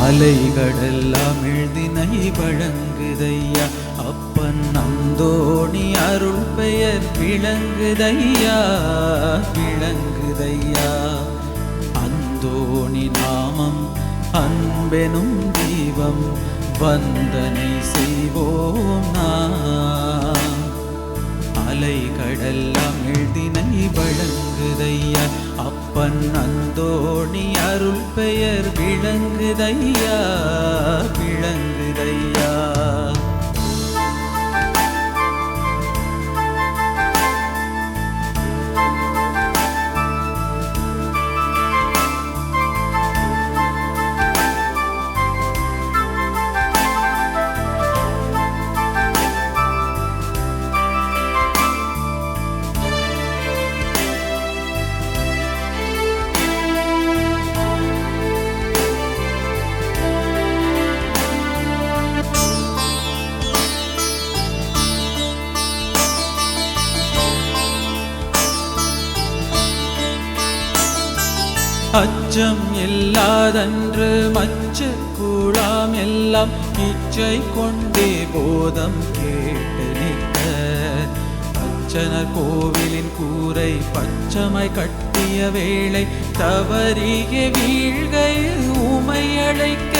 அலைகளெல்லாம் எழுதினை வழங்குதையா. அப்பன் நந்தோணி அருள் பெயர் விளங்குதையா விளங்குதையா. அந்தோணி நாமம் அன்பெனும் தீபம் வந்தனை செய்வோம் நாம் அலைகளெல்லாம் எழுதினை வழங்கு வழங்குதையா அப்பன் அந்தோணி அருள் பெயர் விளங்குதையா? விளங்குதையா? அச்சம் இல்லாதன்று மச்சு கூழாம் எல்லாம் இச்சை கொண்டே போதம் கேட்டு நிற்க. அச்சனர் கோவிலின் கூரை பச்சமை கட்டிய வேளை தவறிய வீழ்கையில் உமை அழைக்க.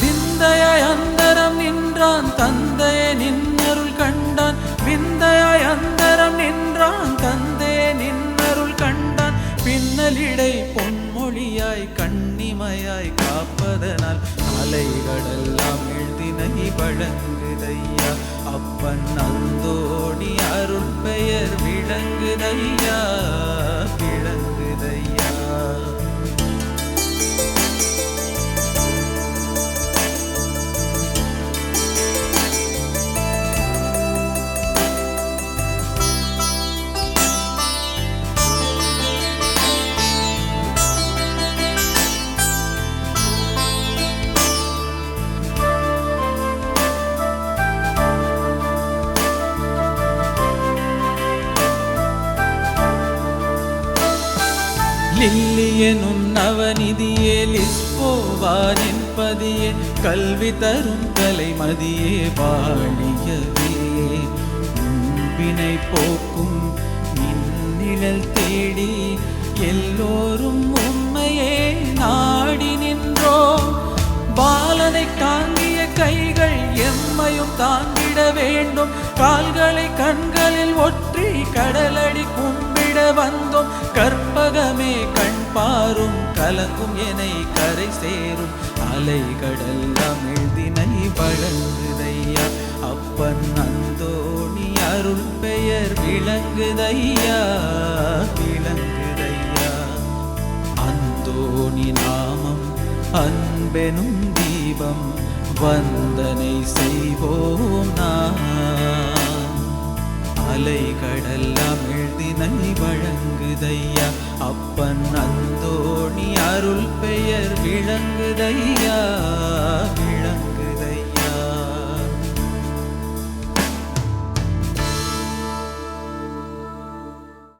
விந்தையாய் அந்தரம் நின்றான் தந்தைய நின்னருள் கண்டான். விந்தையாய் அந்தரம் நின்றான் தந்தை பின்னலிடை பொன்மொழியாய் கண்ணிமையாய் காப்பதனால் அலைகளெல்லாம் எழுதினை வழங்குதையா. அப்பன் அந்தோடி அருள் பெயர் விளங்குதையா. லில்லியனும் நவநிதியே லிஸ்போவான் என்பதியே கல்வி தரும் கலைமதியே வாழியவே முன்பினை போக்கும் நிழல் தேடி எல்லோரும் உண்மையே நாடி நின்றோம் பாலனை தாங்கிய கைகள் எம்மையும் தாங்கிட வேண்டும். கால்களை கண்களில் ஒற்றி கடலடி கும்பிட வந்தோம். கற்பகமே கண் பாரும். கலங்கும் என கரை சேரும். அலை கடல்லாம் எழுதினை வழங்குதையா. அப்பன் அந்தோணி அருள் பெயர் விளங்குதையா. விளங்குதையா. அந்தோணி நாமம் அன்பெனும் தீபம். வந்தனை செய்வோம் நான். அலை அமிழ்தினை விளங்குதையா? அப்பன் அந்தோணி அருள் பெயர் விளங்குதையா?